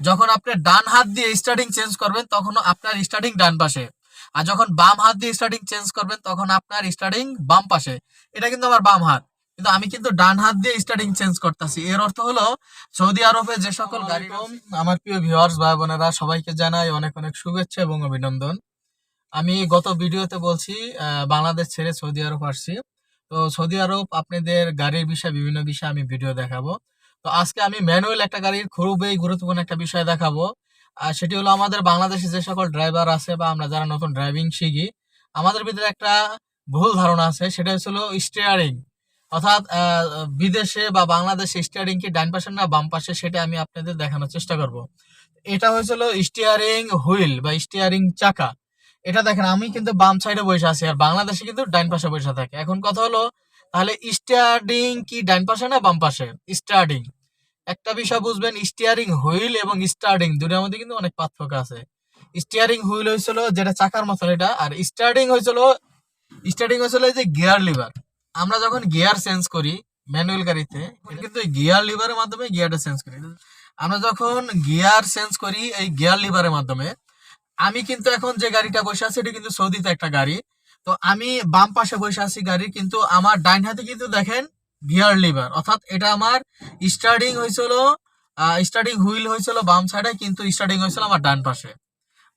যখন আপনি ডান হাত দিয়ে স্টার্টিং চেঞ্জ করবেন তখন আপনার স্টার্টিং ডান পাশে। আর যখন বাম হাত দিয়ে স্টার্টিং চেঞ্জ করবেন তখন আপনার স্টার্টিং বাম পাশে। এটা কিন্তু আমার বাম হাত। কিন্তু আমি কিন্তু ডান হাত দিয়ে স্টার্টিং চেঞ্জ করতেছি। এর অর্থ হলো সৌদি আরবে যে সকল গাড়ি আমার প্রিয় ভিউয়ার্স ভাই বোনেরা সবাইকে জানাই অনেক অনেক শুভেচ্ছা এবং অভিনন্দন। আমি গত ভিডিওতে বলছি বাংলাদেশ ছেড়ে সৌদি আরব আসছি। তো সৌদি আরব আপনাদের গাড়ির বিষয়ে বিভিন্ন বিষয়ে আমি ভিডিও দেখাবো। তো আজকে আমি ম্যানুয়াল একটা গাড়ির খুবই গুরুত্বপূর্ণ একটা বিষয় দেখাবো। আর সেটি হলো আমাদের বাংলাদেশে যে সকল ড্রাইভার আছে বা আমরা যারা নতুন ড্রাইভিং শিখি, আমাদের ভিতরে একটা ভুল ধারণা আছে, সেটা হচ্ছিল স্টিয়ারিং অর্থাৎ বিদেশে বা বাংলাদেশে স্টিয়ারিং কি ডান পাশে না বাম পাশে, সেটা আমি আপনাদের দেখানোর চেষ্টা করব। এটা হয়েছিল স্টিয়ারিং হুইল বা স্টিয়ারিং চাকা। এটা দেখেন, আমি কিন্তু বাম সাইডে বসে আছি, আর বাংলাদেশে কিন্তু ডান পাশে বসে থাকে। এখন কথা হলো তাহলে স্টিয়ারিং কি, ডান পাশে না বাম পাশে? স্টার্টিং। একটা বিষয় বুঝবেন, স্টিয়ারিং হুইল এবং স্টার্টিং দুটার মধ্যে কিন্তু অনেক পার্থক্য আছে। স্টিয়ারিং হুইল হয়েছিল যেটা চাকার মতন এটা, আর স্টার্টিং হয়েছিল স্টার্টিং হয়েছিল যে গিয়ার লিভার। আমরা যখন গিয়ার চেঞ্জ করি ম্যানুয়াল গাড়িতে কিন্তু গিয়ার লিভারের মাধ্যমে গিয়ারটা চেঞ্জ করি। আমরা যখন গিয়ার চেঞ্জ করি এই গিয়ার লিভারের মাধ্যমে, আমি কিন্তু এখন যে গাড়িটা বসে আছি, এটা কিন্তু সৌদিতে একটা গাড়ি। তো আমি বাম পাশে বসে আছি গাড়ি, কিন্তু আমার ডাইন হাতে কিন্তু দেখেন গিয়ার লিভার। অর্থাৎ এটা আমার স্টার্টিং হয়েছিল স্টার্টিং হুইল হয়েছিল বাম সাইডে, কিন্তু স্টার্টিং হয়েছিল আমার ডান পাশে।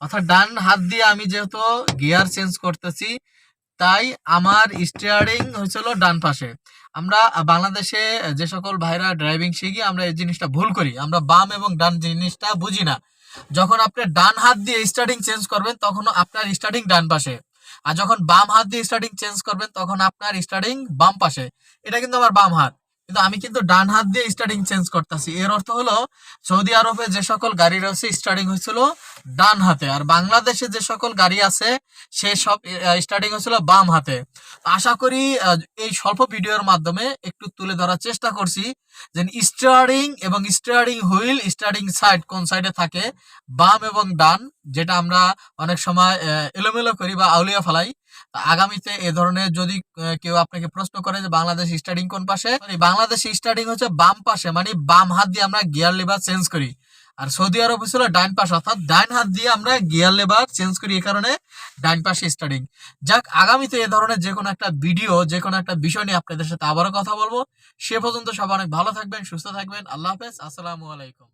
অর্থাৎ ডান হাত দিয়ে আমি যেহেতু গিয়ার চেঞ্জ করতেছি, তাই আমার স্টিয়ারিং হয়েছিল ডান পাশে। আমরা বাংলাদেশে যে সকল ভাইরা ড্রাইভিং শিখি, আমরা এই জিনিসটা ভুল করি। আমরা বাম এবং ডান জিনিসটা বুঝি না। যখন আপনি ডান হাত দিয়ে স্টার্টিং চেঞ্জ করবেন তখন আপনার স্টার্টিং ডান পাশে। আর যখন বাম হাত দিয়ে স্টার্টিং চেঞ্জ করবেন, তখন আপনার স্টার্টিং বাম পাশে। এটা কিন্তু আমার বাম হাত। কিন্তু আমি কিন্তু ডান হাত দিয়ে স্টার্টিং চেঞ্জ করতেছি। এর অর্থ হলো, সৌদি আরবে যে সকল গাড়ি রয়েছে স্টার্টিং হয়েছিল ডান হাতে। আর বাংলাদেশে যে সকল গাড়ি আছে, সে সব স্টার্টিং হয়েছিল বাম হাতে। আশা করি এই স্বল্প ভিডিওর মাধ্যমে একটু তুলে ধরার চেষ্টা করছি যে স্টার্টিং এবং স্টার্টিং হুইল স্টার্টিং সাইড কোন সাইডে থাকে, বাম এবং ডান, যেটা আমরা অনেক সময় এলোমেলো করি বা আউলিয়া ফেলাই। আগামীতে এ ধরনের যদি কেউ আপনাকে প্রশ্ন করে যে বাংলাদেশ স্টার্টিং কোন পাশে? বাংলাদেশ স্টার্টিং হচ্ছে বাম পাশে মানে বাম হাত দিয়ে আমরা গিয়ার লিভার চেঞ্জ করি। আর সৌদি আরব হচ্ছিল ডাইন পাশ, অর্থাৎ ডাইন হাত দিয়ে আমরা গিয়ার লেবার চেঞ্জ করি এই কারণে ডাইন পাশে স্টার্টিং যাক, আগামীতে এ ধরনের যে কোনো একটা ভিডিও যে কোনো একটা বিষয় নিয়ে আপনাদের সাথে আবারও কথা বলব। সে পর্যন্ত সবাই অনেক ভালো থাকবেন, সুস্থ থাকবেন। আল্লাহ হাফেজ, আসসালামু আলাইকুম।